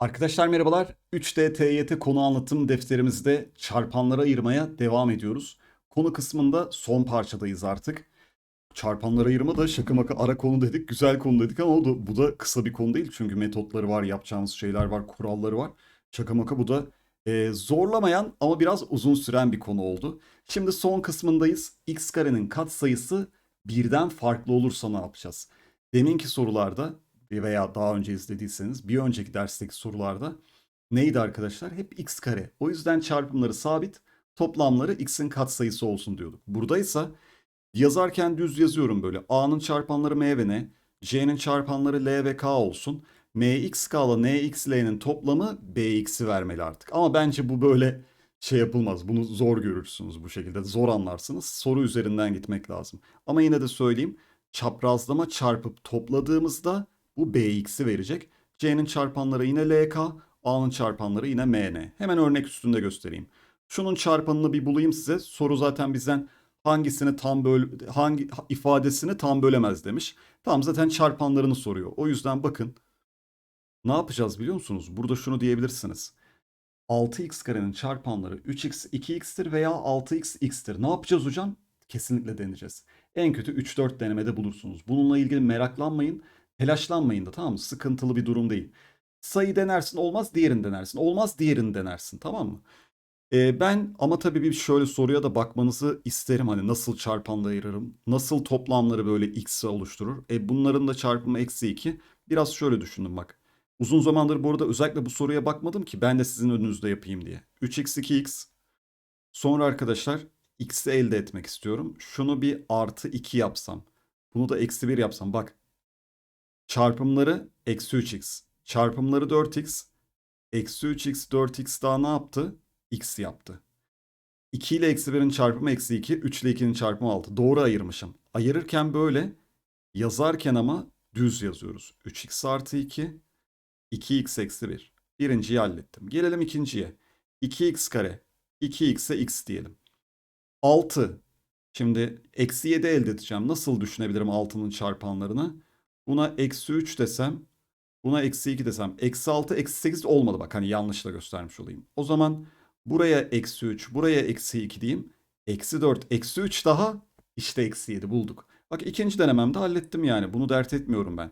Arkadaşlar merhabalar. 3D TYT konu anlatım defterimizde çarpanlara ayırmaya devam ediyoruz. Konu kısmında son parçadayız artık. Çarpanlara ayırma da şaka maka ara konu dedik, güzel konu dedik ama o da, bu da kısa bir konu değil. Çünkü metotları var, yapacağımız şeyler var, kuralları var. Şaka maka bu da e, zorlamayan ama biraz uzun süren bir konu oldu. Şimdi son kısmındayız. x karenin katsayısı birden farklı olursa ne yapacağız? Deminki sorularda veya daha önce izlediyseniz bir önceki dersteki sorularda neydi arkadaşlar? Hep x kare. O yüzden çarpımları sabit, toplamları x'in katsayısı olsun diyorduk. Buradaysa yazarken düz yazıyorum böyle. A'nın çarpanları m ve n, c'nin çarpanları l ve k olsun. mx ile nxl'nin toplamı bx'i vermeli artık. Ama bence bu böyle şey yapılmaz. Bunu zor görürsünüz bu şekilde. Zor anlarsınız. Soru üzerinden gitmek lazım. Ama yine de söyleyeyim. Çaprazlama çarpıp topladığımızda bu bx'i verecek. C'nin çarpanları yine lk, A'nın çarpanları yine mn. Hemen örnek üstünde göstereyim. Şunun çarpanını bir bulayım size. Soru zaten bizden hangisini tam böl hangi ifadesini tam bölemez demiş. Tam zaten çarpanlarını soruyor. O yüzden bakın ne yapacağız biliyor musunuz? Burada şunu diyebilirsiniz. 6x karenin çarpanları 3x 2x'tir veya 6x x'tir. Ne yapacağız hocam? Kesinlikle deneyeceğiz. En kötü 3-4 denemede bulursunuz. Bununla ilgili meraklanmayın. Telaşlanmayın da tamam mı? Sıkıntılı bir durum değil. Sayı denersin olmaz diğerini denersin. Olmaz diğerini denersin tamam mı? Ee, ben ama tabii bir şöyle soruya da bakmanızı isterim. Hani nasıl çarpanla ayırırım? Nasıl toplamları böyle x'e oluşturur? E bunların da çarpımı eksi 2. Biraz şöyle düşündüm bak. Uzun zamandır bu arada özellikle bu soruya bakmadım ki ben de sizin önünüzde yapayım diye. 3x 2x. Sonra arkadaşlar x'i elde etmek istiyorum. Şunu bir artı 2 yapsam. Bunu da eksi 1 yapsam. Bak Çarpımları eksi 3x. Çarpımları 4x. Eksi 3x 4x daha ne yaptı? x yaptı. 2 ile eksi 1'in çarpımı eksi 2. 3 ile 2'nin çarpımı 6. Doğru ayırmışım. Ayırırken böyle yazarken ama düz yazıyoruz. 3x artı 2. 2x eksi 1. Birinciyi hallettim. Gelelim ikinciye. 2x kare. 2x'e x diyelim. 6. Şimdi eksi 7 elde edeceğim. Nasıl düşünebilirim 6'nın çarpanlarını? Buna eksi 3 desem. Buna eksi 2 desem. Eksi 6, eksi 8 olmadı bak. Hani yanlışla göstermiş olayım. O zaman buraya eksi 3, buraya eksi 2 diyeyim. Eksi 4, eksi 3 daha. işte eksi 7 bulduk. Bak ikinci denememde hallettim yani. Bunu dert etmiyorum ben.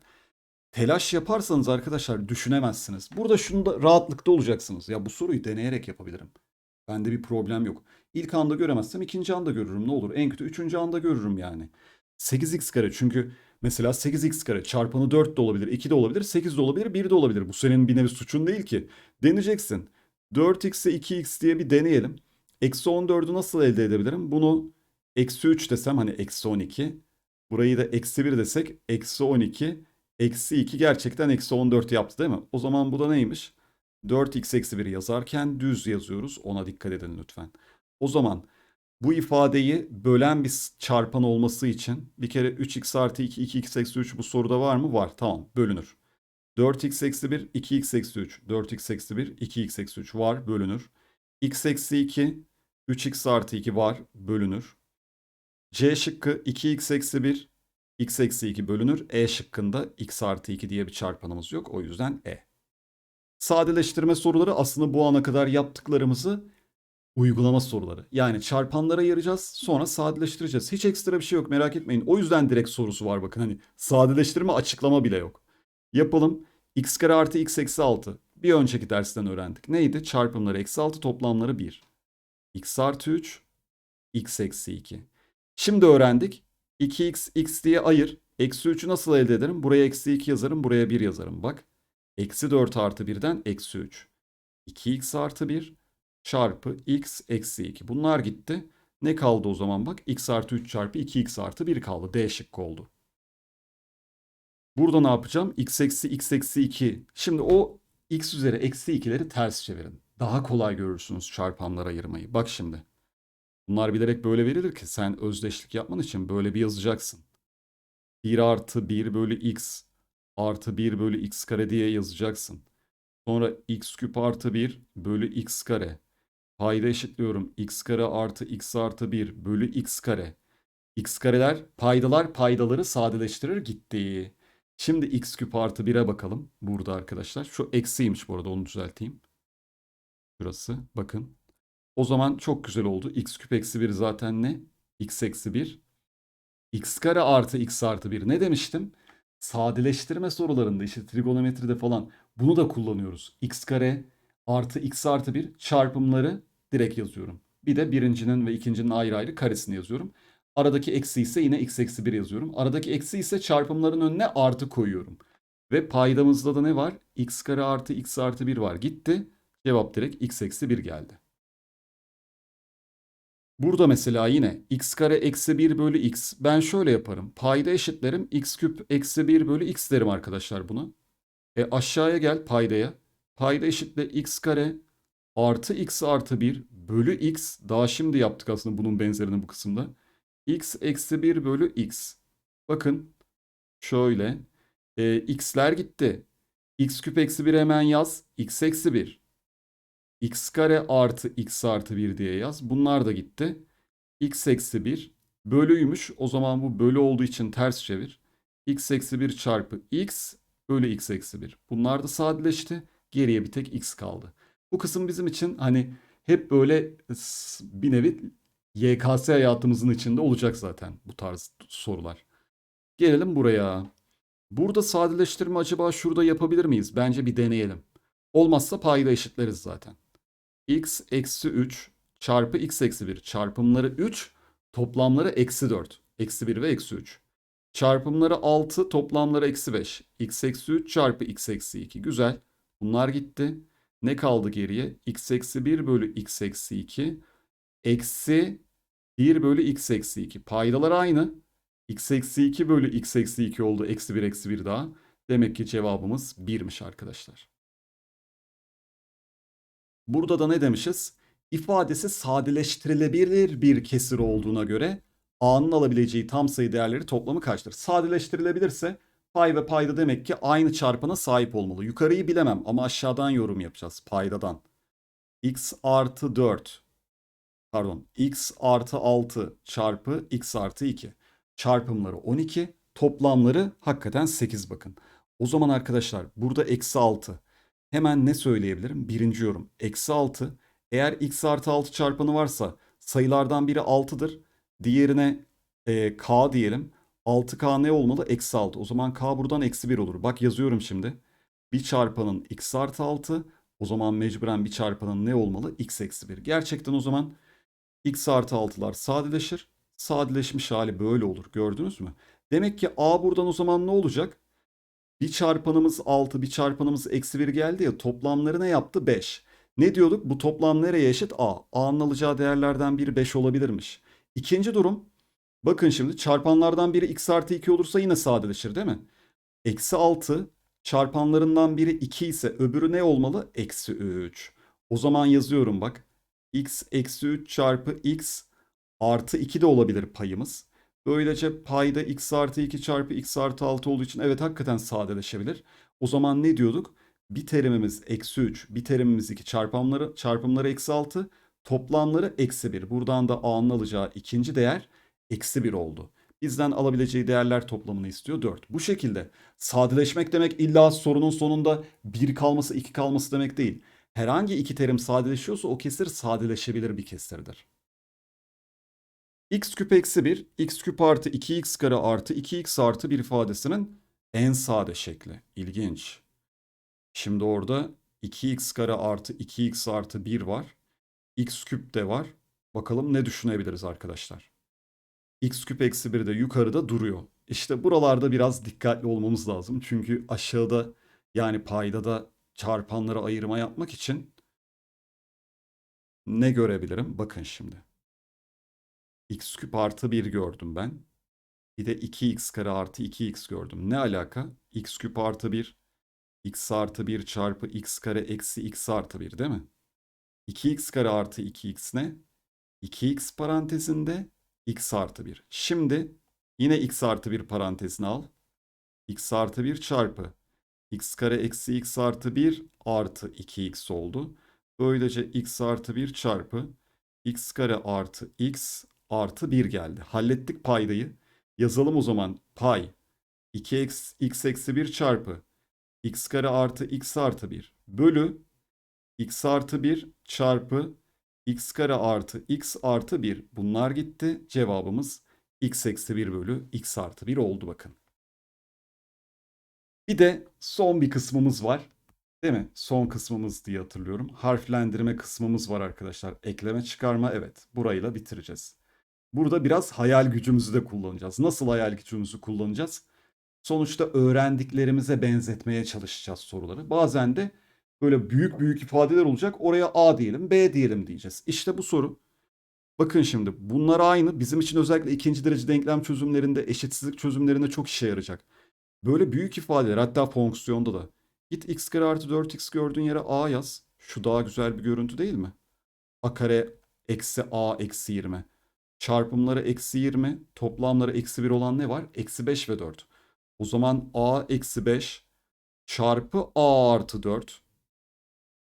Telaş yaparsanız arkadaşlar düşünemezsiniz. Burada şunu da rahatlıkta olacaksınız. Ya bu soruyu deneyerek yapabilirim. Bende bir problem yok. İlk anda göremezsem ikinci anda görürüm ne olur. En kötü üçüncü anda görürüm yani. 8x kare çünkü Mesela 8x kare çarpanı 4 de olabilir, 2 de olabilir, 8 de olabilir, 1 de olabilir. Bu senin bir nevi suçun değil ki. Deneyeceksin. 4x'e 2x diye bir deneyelim. Eksi 14'ü nasıl elde edebilirim? Bunu eksi 3 desem hani eksi 12. Burayı da eksi 1 desek eksi 12. Eksi 2 gerçekten eksi 14 yaptı değil mi? O zaman bu da neymiş? 4x eksi 1 yazarken düz yazıyoruz. Ona dikkat edin lütfen. O zaman bu ifadeyi bölen bir çarpan olması için bir kere 3x artı 2, 2x eksi 3 bu soruda var mı? Var. Tamam bölünür. 4x eksi 1, 2x eksi 3. 4x eksi 1, 2x eksi 3 var bölünür. x eksi 2, 3x artı 2 var bölünür. C şıkkı 2x eksi 1, x eksi 2 bölünür. E şıkkında x artı 2 diye bir çarpanımız yok. O yüzden E. Sadeleştirme soruları aslında bu ana kadar yaptıklarımızı uygulama soruları. Yani çarpanlara ayıracağız sonra sadeleştireceğiz. Hiç ekstra bir şey yok merak etmeyin. O yüzden direkt sorusu var bakın hani sadeleştirme açıklama bile yok. Yapalım. x kare artı x eksi 6. Bir önceki dersten öğrendik. Neydi? Çarpımları eksi 6 toplamları 1. x artı 3 x eksi 2. Şimdi öğrendik. 2x x diye ayır. Eksi 3'ü nasıl elde ederim? Buraya eksi 2 yazarım. Buraya 1 yazarım. Bak. Eksi 4 artı 1'den eksi 3. 2x artı 1 çarpı x eksi 2. Bunlar gitti. Ne kaldı o zaman bak? x artı 3 çarpı 2x artı 1 kaldı. D şıkkı oldu. Burada ne yapacağım? x eksi x eksi 2. Şimdi o x üzeri eksi 2'leri ters çevirin. Daha kolay görürsünüz çarpanlara ayırmayı. Bak şimdi. Bunlar bilerek böyle verilir ki sen özdeşlik yapman için böyle bir yazacaksın. 1 artı 1 bölü x artı 1 bölü x kare diye yazacaksın. Sonra x küp artı 1 bölü x kare Payda eşitliyorum. x kare artı x artı 1 bölü x kare. x kareler paydalar paydaları sadeleştirir gitti. Şimdi x küp artı 1'e bakalım burada arkadaşlar. Şu eksiymiş bu arada onu düzelteyim. Şurası bakın. O zaman çok güzel oldu. x küp eksi 1 zaten ne? x eksi 1. x kare artı x artı 1. Ne demiştim? Sadeleştirme sorularında işte trigonometride falan bunu da kullanıyoruz. x kare artı x artı 1 çarpımları direkt yazıyorum. Bir de birincinin ve ikincinin ayrı ayrı karesini yazıyorum. Aradaki eksi ise yine x eksi 1 yazıyorum. Aradaki eksi ise çarpımların önüne artı koyuyorum. Ve paydamızda da ne var? x kare artı x artı 1 var. Gitti. Cevap direkt x eksi 1 geldi. Burada mesela yine x kare eksi 1 bölü x. Ben şöyle yaparım. Payda eşitlerim. x küp eksi 1 bölü x derim arkadaşlar bunu. E aşağıya gel paydaya. Payda eşitle x kare artı x artı 1 bölü x. Daha şimdi yaptık aslında bunun benzerini bu kısımda. x eksi 1 bölü x. Bakın şöyle. E, x'ler gitti. x küp eksi 1 hemen yaz. x eksi 1 x kare artı x artı 1 diye yaz. Bunlar da gitti. x eksi 1 bölüymüş. O zaman bu bölü olduğu için ters çevir. x eksi 1 çarpı x bölü x eksi 1. Bunlar da sadeleşti. Geriye bir tek x kaldı. Bu kısım bizim için hani hep böyle bir nevi YKS hayatımızın içinde olacak zaten bu tarz sorular. Gelelim buraya. Burada sadeleştirme acaba şurada yapabilir miyiz? Bence bir deneyelim. Olmazsa payda eşitleriz zaten x eksi 3 çarpı x eksi 1 çarpımları 3 toplamları eksi 4. Eksi 1 ve eksi 3. Çarpımları 6 toplamları eksi 5. x eksi 3 çarpı x eksi 2. Güzel. Bunlar gitti. Ne kaldı geriye? x eksi 1 bölü x eksi 2. Eksi 1 bölü x eksi 2. Paydalar aynı. x eksi 2 bölü x eksi 2 oldu. Eksi 1 eksi 1 daha. Demek ki cevabımız 1'miş arkadaşlar. Burada da ne demişiz? İfadesi sadeleştirilebilir bir kesir olduğuna göre A'nın alabileceği tam sayı değerleri toplamı kaçtır? Sadeleştirilebilirse pay ve payda demek ki aynı çarpana sahip olmalı. Yukarıyı bilemem ama aşağıdan yorum yapacağız paydadan. x artı 4 pardon x artı 6 çarpı x artı 2 çarpımları 12 toplamları hakikaten 8 bakın. O zaman arkadaşlar burada eksi 6 Hemen ne söyleyebilirim? Birinci yorum. Eksi 6. Eğer x artı 6 çarpanı varsa sayılardan biri 6'dır. Diğerine e, k diyelim. 6k ne olmalı? Eksi 6. O zaman k buradan eksi 1 olur. Bak yazıyorum şimdi. Bir çarpanın x artı 6. O zaman mecburen bir çarpanın ne olmalı? x eksi 1. Gerçekten o zaman x artı 6'lar sadeleşir. Sadeleşmiş hali böyle olur. Gördünüz mü? Demek ki a buradan o zaman ne olacak? Bir çarpanımız 6, bir çarpanımız eksi 1 geldi ya toplamları ne yaptı? 5. Ne diyorduk? Bu toplam nereye eşit? A. A'nın alacağı değerlerden biri 5 olabilirmiş. İkinci durum. Bakın şimdi çarpanlardan biri x artı 2 olursa yine sadeleşir değil mi? Eksi 6 çarpanlarından biri 2 ise öbürü ne olmalı? Eksi 3. O zaman yazıyorum bak. x eksi 3 çarpı x artı 2 de olabilir payımız. Böylece payda x artı 2 çarpı x artı 6 olduğu için evet hakikaten sadeleşebilir. O zaman ne diyorduk? Bir terimimiz eksi 3, bir terimimiz 2 çarpımları, çarpımları eksi 6, toplamları eksi 1. Buradan da a'nın alacağı ikinci değer eksi 1 oldu. Bizden alabileceği değerler toplamını istiyor 4. Bu şekilde sadeleşmek demek illa sorunun sonunda 1 kalması 2 kalması demek değil. Herhangi iki terim sadeleşiyorsa o kesir sadeleşebilir bir kesirdir x küp eksi 1, x küp artı 2x kare artı 2x artı 1 ifadesinin en sade şekli. İlginç. Şimdi orada 2x kare artı 2x artı 1 var. x küp de var. Bakalım ne düşünebiliriz arkadaşlar. X küp eksi 1 de yukarıda duruyor. İşte buralarda biraz dikkatli olmamız lazım. Çünkü aşağıda yani payda da çarpanları ayırma yapmak için ne görebilirim? Bakın şimdi x küp artı 1 gördüm ben. Bir de 2x kare artı 2x gördüm. Ne alaka? x küp artı 1 x artı 1 çarpı x kare eksi x artı 1 değil mi? 2x kare artı 2x ne? 2x parantezinde x artı 1. Şimdi yine x artı 1 parantezine al. x artı 1 çarpı x kare eksi x artı 1 artı 2x oldu. Böylece x artı 1 çarpı x kare artı x artı 1 geldi. Hallettik paydayı. Yazalım o zaman pay 2 x, x eksi 1 çarpı x kare artı x artı 1 bölü x artı 1 çarpı x kare artı x artı 1. Bunlar gitti. Cevabımız x eksi 1 bölü x artı 1 oldu bakın. Bir de son bir kısmımız var. Değil mi? Son kısmımız diye hatırlıyorum. Harflendirme kısmımız var arkadaşlar. Ekleme çıkarma evet. Burayla bitireceğiz. Burada biraz hayal gücümüzü de kullanacağız. Nasıl hayal gücümüzü kullanacağız? Sonuçta öğrendiklerimize benzetmeye çalışacağız soruları. Bazen de böyle büyük büyük ifadeler olacak. Oraya A diyelim, B diyelim diyeceğiz. İşte bu soru. Bakın şimdi bunlar aynı. Bizim için özellikle ikinci derece denklem çözümlerinde, eşitsizlik çözümlerinde çok işe yarayacak. Böyle büyük ifadeler hatta fonksiyonda da. Git x kare artı 4x gördüğün yere a yaz. Şu daha güzel bir görüntü değil mi? a kare eksi a eksi 20. Çarpımları eksi 20, toplamları eksi 1 olan ne var? Eksi 5 ve 4. O zaman a eksi 5 çarpı a artı 4.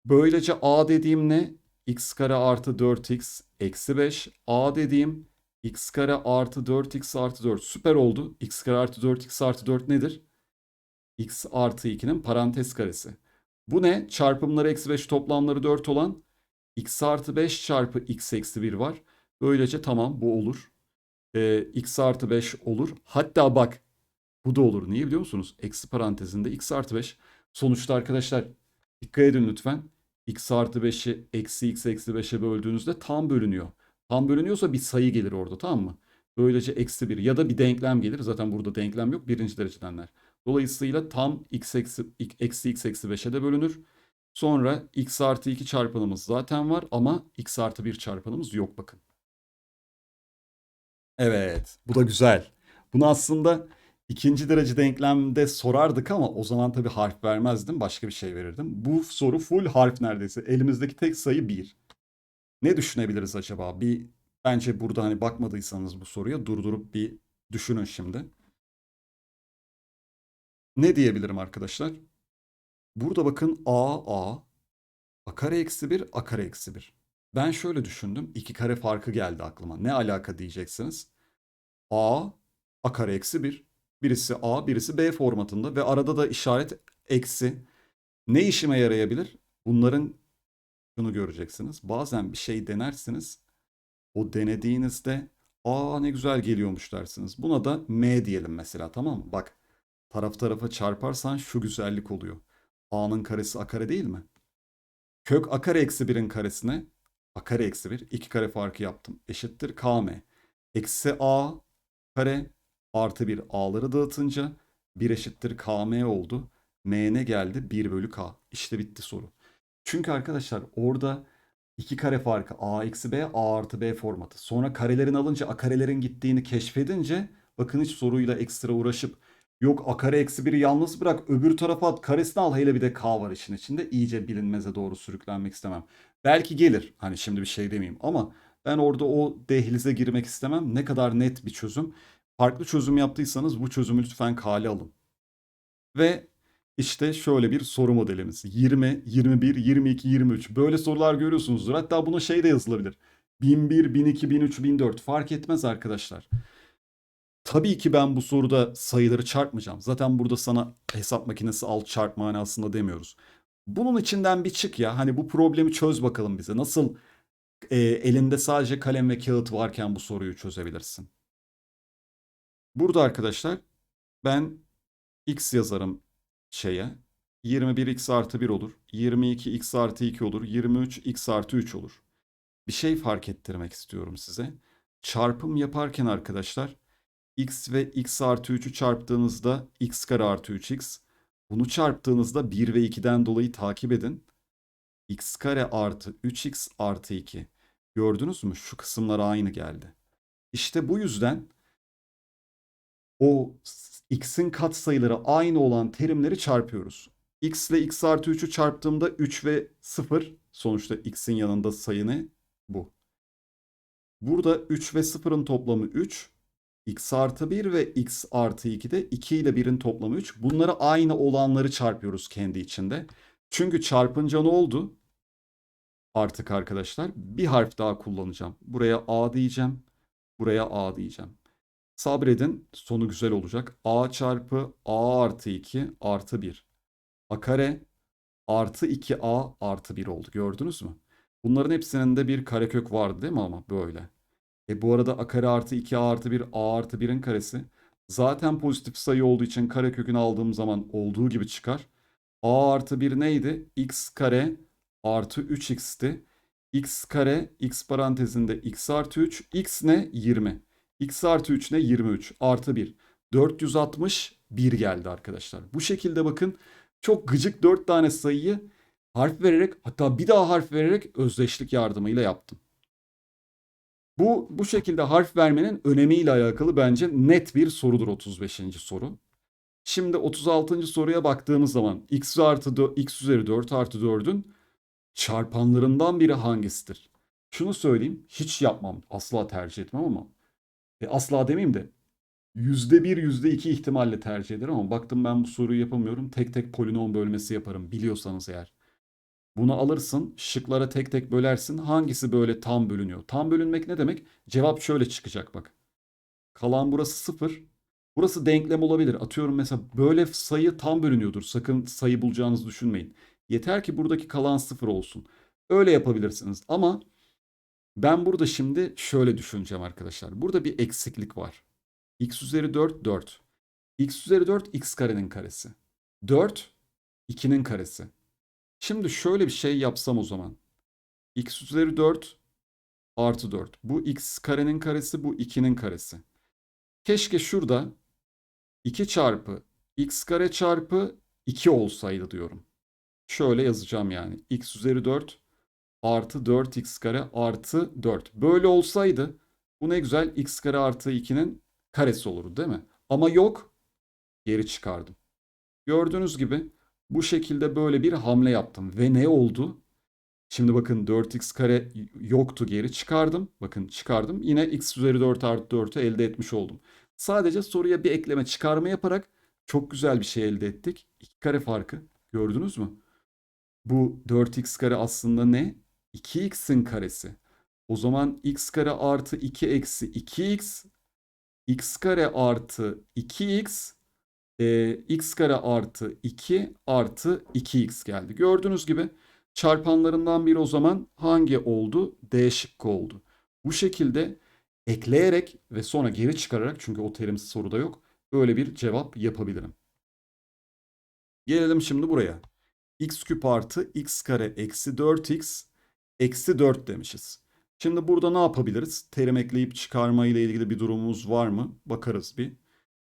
Böylece a dediğim ne? x kare artı 4x eksi 5. a dediğim x kare artı 4x artı 4. Süper oldu. x kare artı 4x artı 4 nedir? x artı 2'nin parantez karesi. Bu ne? Çarpımları eksi 5 toplamları 4 olan x artı 5 çarpı x eksi 1 var. Böylece tamam bu olur. Ee, x artı 5 olur. Hatta bak bu da olur. Niye biliyor musunuz? Eksi parantezinde x artı 5. Sonuçta arkadaşlar dikkat edin lütfen. X artı 5'i eksi x eksi 5'e böldüğünüzde tam bölünüyor. Tam bölünüyorsa bir sayı gelir orada tamam mı? Böylece eksi 1 ya da bir denklem gelir. Zaten burada denklem yok. Birinci derecedenler. Dolayısıyla tam x eksi, x eksi 5'e de bölünür. Sonra x artı 2 çarpanımız zaten var ama x artı 1 çarpanımız yok bakın. Evet bu da güzel. Bunu aslında ikinci derece denklemde sorardık ama o zaman tabii harf vermezdim. Başka bir şey verirdim. Bu soru full harf neredeyse. Elimizdeki tek sayı 1. Ne düşünebiliriz acaba? Bir bence burada hani bakmadıysanız bu soruya durdurup bir düşünün şimdi. Ne diyebilirim arkadaşlar? Burada bakın a a a kare eksi 1 a kare eksi 1. Ben şöyle düşündüm. iki kare farkı geldi aklıma. Ne alaka diyeceksiniz. a a kare eksi 1. Birisi a birisi b formatında ve arada da işaret eksi. Ne işime yarayabilir? Bunların şunu göreceksiniz. Bazen bir şey denersiniz. O denediğinizde aa ne güzel geliyormuş dersiniz. Buna da m diyelim mesela tamam mı? Bak taraf tarafa çarparsan şu güzellik oluyor. A'nın karesi a kare değil mi? Kök a kare eksi 1'in karesine a kare eksi 1 2 kare farkı yaptım. Eşittir km. Eksi a kare artı 1 a'ları dağıtınca 1 eşittir km oldu. m ne geldi? 1 bölü k. İşte bitti soru. Çünkü arkadaşlar orada 2 kare farkı a eksi b a artı b formatı. Sonra karelerin alınca a karelerin gittiğini keşfedince bakın hiç soruyla ekstra uğraşıp Yok a kare eksi 1'i yalnız bırak öbür tarafa at karesini al hele bir de k var işin içinde. İyice bilinmeze doğru sürüklenmek istemem. Belki gelir hani şimdi bir şey demeyeyim ama ben orada o dehlize girmek istemem. Ne kadar net bir çözüm. Farklı çözüm yaptıysanız bu çözümü lütfen kale alın. Ve işte şöyle bir soru modelimiz. 20, 21, 22, 23 böyle sorular görüyorsunuzdur. Hatta buna şey de yazılabilir. 1001, 1002, 1003, 1004 fark etmez arkadaşlar. Tabii ki ben bu soruda sayıları çarpmayacağım. Zaten burada sana hesap makinesi al çarp manasında demiyoruz. Bunun içinden bir çık ya. Hani bu problemi çöz bakalım bize. Nasıl e, elinde sadece kalem ve kağıt varken bu soruyu çözebilirsin? Burada arkadaşlar ben x yazarım şeye. 21 x artı 1 olur. 22 x artı 2 olur. 23 x artı 3 olur. Bir şey fark ettirmek istiyorum size. Çarpım yaparken arkadaşlar x ve x artı 3'ü çarptığınızda x kare artı 3x. Bunu çarptığınızda 1 ve 2'den dolayı takip edin. x kare artı 3x artı 2. Gördünüz mü? Şu kısımlar aynı geldi. İşte bu yüzden o x'in katsayıları aynı olan terimleri çarpıyoruz. x ile x artı 3'ü çarptığımda 3 ve 0 sonuçta x'in yanında sayı ne? Bu. Burada 3 ve 0'ın toplamı 3 x artı 1 ve x artı 2 de 2 ile 1'in toplamı 3. Bunları aynı olanları çarpıyoruz kendi içinde. Çünkü çarpınca ne oldu? Artık arkadaşlar bir harf daha kullanacağım. Buraya a diyeceğim. Buraya a diyeceğim. Sabredin sonu güzel olacak. A çarpı A artı 2 artı 1. A kare artı 2A artı 1 oldu. Gördünüz mü? Bunların hepsinin de bir karekök vardı değil mi ama böyle. E bu arada A kare artı 2A artı 1 A artı 1'in karesi. Zaten pozitif sayı olduğu için karekökünü aldığım zaman olduğu gibi çıkar. A artı 1 neydi? X kare artı 3x'ti. X kare x parantezinde x artı 3. X ne? 20. X artı 3 ne? 23. Artı 1. 461 geldi arkadaşlar. Bu şekilde bakın çok gıcık 4 tane sayıyı harf vererek hatta bir daha harf vererek özdeşlik yardımıyla yaptım. Bu bu şekilde harf vermenin önemiyle alakalı bence net bir sorudur 35. soru. Şimdi 36. soruya baktığımız zaman x artı dö- x üzeri 4 artı 4'ün çarpanlarından biri hangisidir? Şunu söyleyeyim hiç yapmam asla tercih etmem ama e, asla demeyeyim de %1 %2 ihtimalle tercih ederim ama baktım ben bu soruyu yapamıyorum tek tek polinom bölmesi yaparım biliyorsanız eğer. Bunu alırsın, şıklara tek tek bölersin. Hangisi böyle tam bölünüyor? Tam bölünmek ne demek? Cevap şöyle çıkacak bak. Kalan burası sıfır. Burası denklem olabilir. Atıyorum mesela böyle sayı tam bölünüyordur. Sakın sayı bulacağınızı düşünmeyin. Yeter ki buradaki kalan sıfır olsun. Öyle yapabilirsiniz. Ama ben burada şimdi şöyle düşüneceğim arkadaşlar. Burada bir eksiklik var. x üzeri 4, 4. x üzeri 4, x karenin karesi. 4, 2'nin karesi. Şimdi şöyle bir şey yapsam o zaman. x üzeri 4 artı 4. Bu x karenin karesi, bu 2'nin karesi. Keşke şurada 2 çarpı x kare çarpı 2 olsaydı diyorum. Şöyle yazacağım yani. x üzeri 4 artı 4x kare artı 4. Böyle olsaydı bu ne güzel x kare artı 2'nin karesi olurdu değil mi? Ama yok. Geri çıkardım. Gördüğünüz gibi bu şekilde böyle bir hamle yaptım. Ve ne oldu? Şimdi bakın 4x kare yoktu geri çıkardım. Bakın çıkardım. Yine x üzeri 4 artı 4'ü elde etmiş oldum. Sadece soruya bir ekleme çıkarma yaparak çok güzel bir şey elde ettik. 2 kare farkı gördünüz mü? Bu 4x kare aslında ne? 2x'in karesi. O zaman x kare artı 2 eksi 2x x kare artı 2x e, x kare artı 2 artı 2x geldi. Gördüğünüz gibi çarpanlarından biri o zaman hangi oldu? D şıkkı oldu. Bu şekilde ekleyerek ve sonra geri çıkararak çünkü o terim soruda yok. Böyle bir cevap yapabilirim. Gelelim şimdi buraya. x küp artı x kare eksi 4x eksi 4 demişiz. Şimdi burada ne yapabiliriz? Terim ekleyip çıkarma ile ilgili bir durumumuz var mı? Bakarız bir.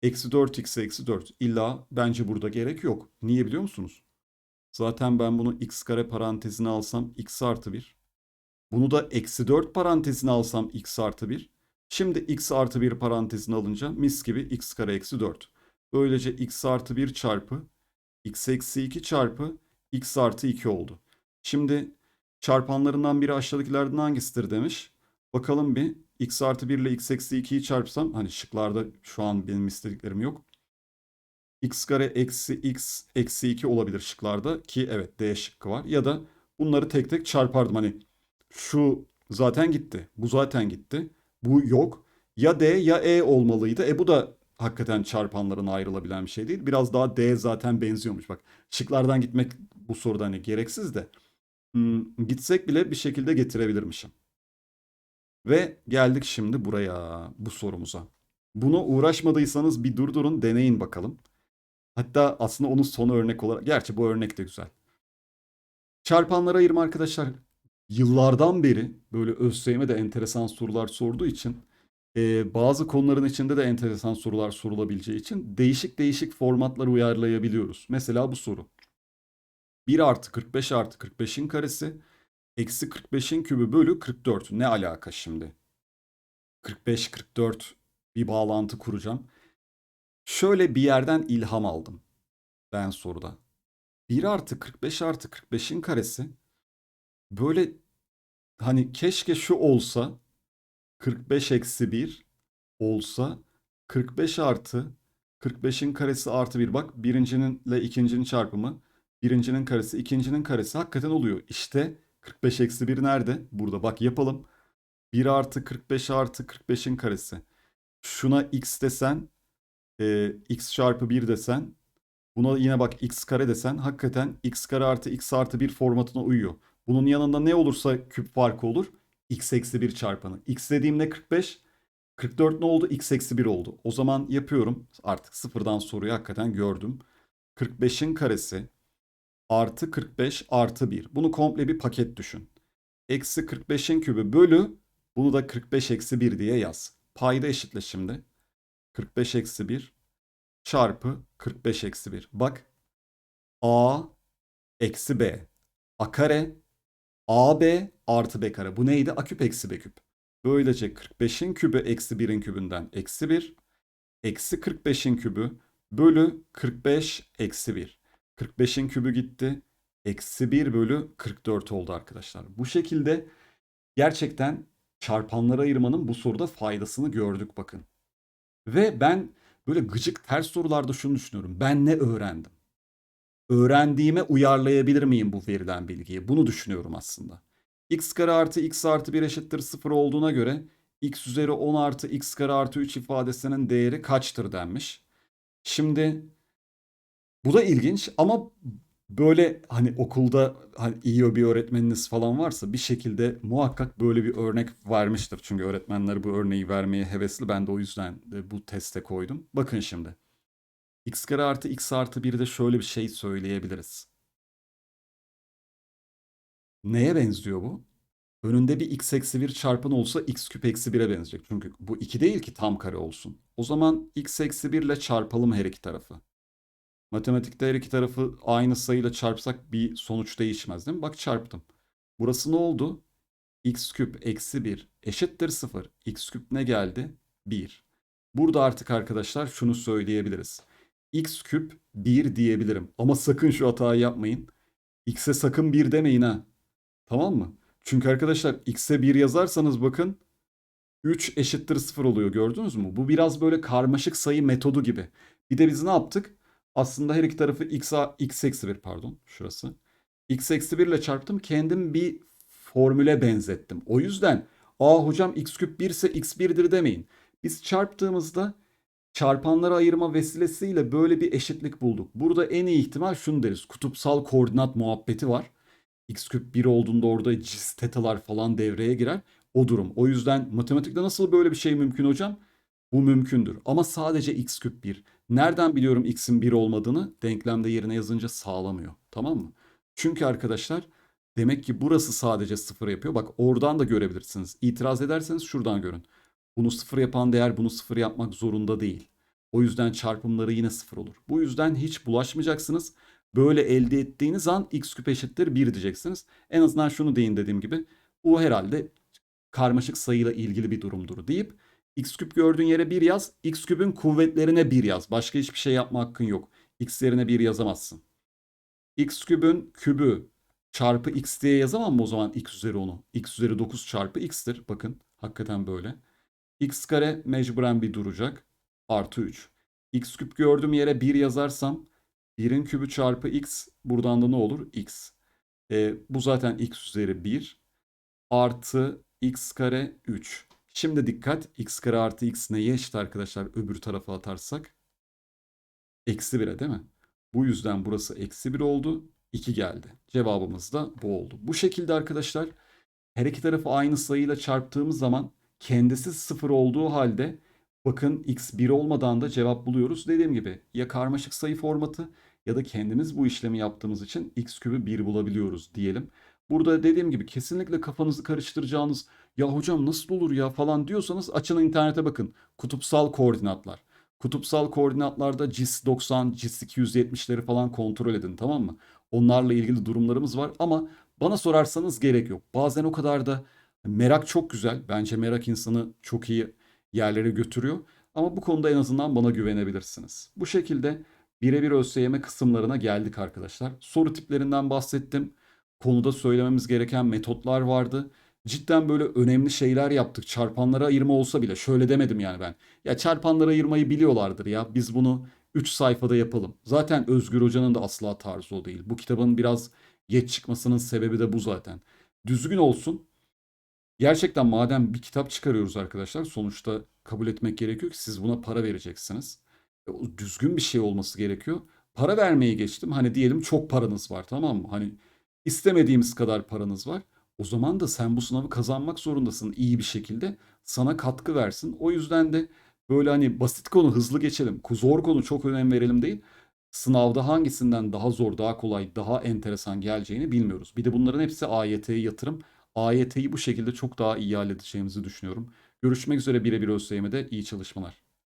Eksi 4x eksi 4. İlla bence burada gerek yok. Niye biliyor musunuz? Zaten ben bunu x kare parantezine alsam x artı 1. Bunu da eksi 4 parantezine alsam x artı 1. Şimdi x artı 1 parantezine alınca mis gibi x kare eksi 4. Böylece x artı 1 çarpı x eksi 2 çarpı x artı 2 oldu. Şimdi çarpanlarından biri aşağıdakilerden hangisidir demiş. Bakalım bir x artı 1 ile x eksi 2'yi çarpsam hani şıklarda şu an benim istediklerim yok. x kare eksi x eksi 2 olabilir şıklarda ki evet D şıkkı var. Ya da bunları tek tek çarpardım hani şu zaten gitti bu zaten gitti bu yok. Ya D ya E olmalıydı. E bu da hakikaten çarpanlarına ayrılabilen bir şey değil. Biraz daha D zaten benziyormuş bak. Şıklardan gitmek bu soruda hani gereksiz de. Hmm, gitsek bile bir şekilde getirebilirmişim. Ve geldik şimdi buraya, bu sorumuza. Buna uğraşmadıysanız bir durdurun, deneyin bakalım. Hatta aslında onun son örnek olarak, gerçi bu örnek de güzel. Çarpanlara ayırma arkadaşlar yıllardan beri böyle ÖSYM de enteresan sorular sorduğu için e, bazı konuların içinde de enteresan sorular sorulabileceği için değişik değişik formatlar uyarlayabiliyoruz. Mesela bu soru. 1 artı 45 artı 45'in karesi Eksi 45'in kübü bölü 44. Ne alaka şimdi? 45-44 bir bağlantı kuracağım. Şöyle bir yerden ilham aldım. Ben soruda. 1 artı 45 artı 45'in karesi böyle hani keşke şu olsa 45 eksi 1 olsa 45 artı 45'in karesi artı 1 bak birincinin ile ikincinin çarpımı birincinin karesi ikincinin karesi hakikaten oluyor. İşte 45 eksi 1 nerede? Burada bak yapalım. 1 artı 45 artı 45'in karesi. Şuna x desen, e, x çarpı 1 desen, buna yine bak x kare desen hakikaten x kare artı x artı 1 formatına uyuyor. Bunun yanında ne olursa küp farkı olur. x eksi 1 çarpanı. x dediğimde 45. 44 ne oldu? x eksi 1 oldu. O zaman yapıyorum. Artık sıfırdan soruyu hakikaten gördüm. 45'in karesi artı 45 artı 1. Bunu komple bir paket düşün. Eksi 45'in kübü bölü bunu da 45 eksi 1 diye yaz. Payda eşitle şimdi. 45 eksi 1 çarpı 45 eksi 1. Bak a eksi b. a kare ab artı b kare. Bu neydi? a küp eksi b küp. Böylece 45'in kübü eksi 1'in kübünden eksi 1. Eksi 45'in kübü bölü 45 eksi 1. 45'in kübü gitti. Eksi 1 bölü 44 oldu arkadaşlar. Bu şekilde gerçekten çarpanlara ayırmanın bu soruda faydasını gördük bakın. Ve ben böyle gıcık ters sorularda şunu düşünüyorum. Ben ne öğrendim? Öğrendiğime uyarlayabilir miyim bu verilen bilgiyi? Bunu düşünüyorum aslında. x kare artı x artı 1 eşittir 0 olduğuna göre x üzeri 10 artı x kare artı 3 ifadesinin değeri kaçtır denmiş. Şimdi bu da ilginç ama böyle hani okulda hani iyi bir öğretmeniniz falan varsa bir şekilde muhakkak böyle bir örnek vermiştir. Çünkü öğretmenler bu örneği vermeye hevesli. Ben de o yüzden de bu teste koydum. Bakın şimdi. x kare artı x artı 1'de şöyle bir şey söyleyebiliriz. Neye benziyor bu? Önünde bir x eksi 1 çarpın olsa x küp eksi 1'e benzeyecek. Çünkü bu 2 değil ki tam kare olsun. O zaman x eksi 1 ile çarpalım her iki tarafı. Matematikte her iki tarafı aynı sayıyla çarpsak bir sonuç değişmez değil mi? Bak çarptım. Burası ne oldu? x küp eksi 1 eşittir 0. x küp ne geldi? 1. Burada artık arkadaşlar şunu söyleyebiliriz. x küp 1 diyebilirim. Ama sakın şu hatayı yapmayın. x'e sakın 1 demeyin ha. Tamam mı? Çünkü arkadaşlar x'e 1 yazarsanız bakın 3 eşittir 0 oluyor gördünüz mü? Bu biraz böyle karmaşık sayı metodu gibi. Bir de biz ne yaptık? Aslında her iki tarafı x, x eksi 1 pardon şurası. x eksi 1 ile çarptım. Kendim bir formüle benzettim. O yüzden aa hocam x küp 1 ise x 1'dir demeyin. Biz çarptığımızda çarpanları ayırma vesilesiyle böyle bir eşitlik bulduk. Burada en iyi ihtimal şunu deriz. Kutupsal koordinat muhabbeti var. x küp 1 olduğunda orada cis tetalar falan devreye girer. O durum. O yüzden matematikte nasıl böyle bir şey mümkün hocam? Bu mümkündür. Ama sadece x küp 1. Nereden biliyorum x'in 1 olmadığını? Denklemde yerine yazınca sağlamıyor. Tamam mı? Çünkü arkadaşlar demek ki burası sadece 0 yapıyor. Bak oradan da görebilirsiniz. İtiraz ederseniz şuradan görün. Bunu 0 yapan değer bunu 0 yapmak zorunda değil. O yüzden çarpımları yine 0 olur. Bu yüzden hiç bulaşmayacaksınız. Böyle elde ettiğiniz an x küp eşittir 1 diyeceksiniz. En azından şunu deyin dediğim gibi. Bu herhalde karmaşık sayıyla ilgili bir durumdur deyip x küp gördüğün yere 1 yaz. x küpün kuvvetlerine 1 yaz. Başka hiçbir şey yapma hakkın yok. x yerine 1 yazamazsın. x küpün kübü çarpı x diye yazamam mı o zaman x üzeri 10'u? x üzeri 9 çarpı x'tir. Bakın hakikaten böyle. x kare mecburen bir duracak. Artı 3. x küp gördüğüm yere 1 yazarsam 1'in kübü çarpı x buradan da ne olur? x. E, bu zaten x üzeri 1 artı x kare 3. Şimdi dikkat x kare artı x neye eşit arkadaşlar öbür tarafa atarsak? Eksi 1'e değil mi? Bu yüzden burası eksi 1 oldu. 2 geldi. Cevabımız da bu oldu. Bu şekilde arkadaşlar her iki tarafı aynı sayıyla çarptığımız zaman kendisi 0 olduğu halde bakın x 1 olmadan da cevap buluyoruz. Dediğim gibi ya karmaşık sayı formatı ya da kendimiz bu işlemi yaptığımız için x kübü 1 bulabiliyoruz diyelim. Burada dediğim gibi kesinlikle kafanızı karıştıracağınız ya hocam nasıl olur ya falan diyorsanız açın internete bakın. Kutupsal koordinatlar. Kutupsal koordinatlarda CIS 90, CIS 270'leri falan kontrol edin tamam mı? Onlarla ilgili durumlarımız var ama bana sorarsanız gerek yok. Bazen o kadar da merak çok güzel. Bence merak insanı çok iyi yerlere götürüyor. Ama bu konuda en azından bana güvenebilirsiniz. Bu şekilde birebir ÖSYM kısımlarına geldik arkadaşlar. Soru tiplerinden bahsettim. Konuda söylememiz gereken metotlar vardı cidden böyle önemli şeyler yaptık. Çarpanlara ayırma olsa bile şöyle demedim yani ben. Ya çarpanlara ayırmayı biliyorlardır ya. Biz bunu 3 sayfada yapalım. Zaten Özgür Hoca'nın da asla tarzı o değil. Bu kitabın biraz geç çıkmasının sebebi de bu zaten. Düzgün olsun. Gerçekten madem bir kitap çıkarıyoruz arkadaşlar sonuçta kabul etmek gerekiyor ki siz buna para vereceksiniz. E, düzgün bir şey olması gerekiyor. Para vermeyi geçtim. Hani diyelim çok paranız var tamam mı? Hani istemediğimiz kadar paranız var. O zaman da sen bu sınavı kazanmak zorundasın iyi bir şekilde. Sana katkı versin. O yüzden de böyle hani basit konu hızlı geçelim. Zor konu çok önem verelim değil. Sınavda hangisinden daha zor, daha kolay, daha enteresan geleceğini bilmiyoruz. Bir de bunların hepsi AYT'ye yatırım. AYT'yi bu şekilde çok daha iyi halledeceğimizi düşünüyorum. Görüşmek üzere birebir ÖSYM'de iyi çalışmalar.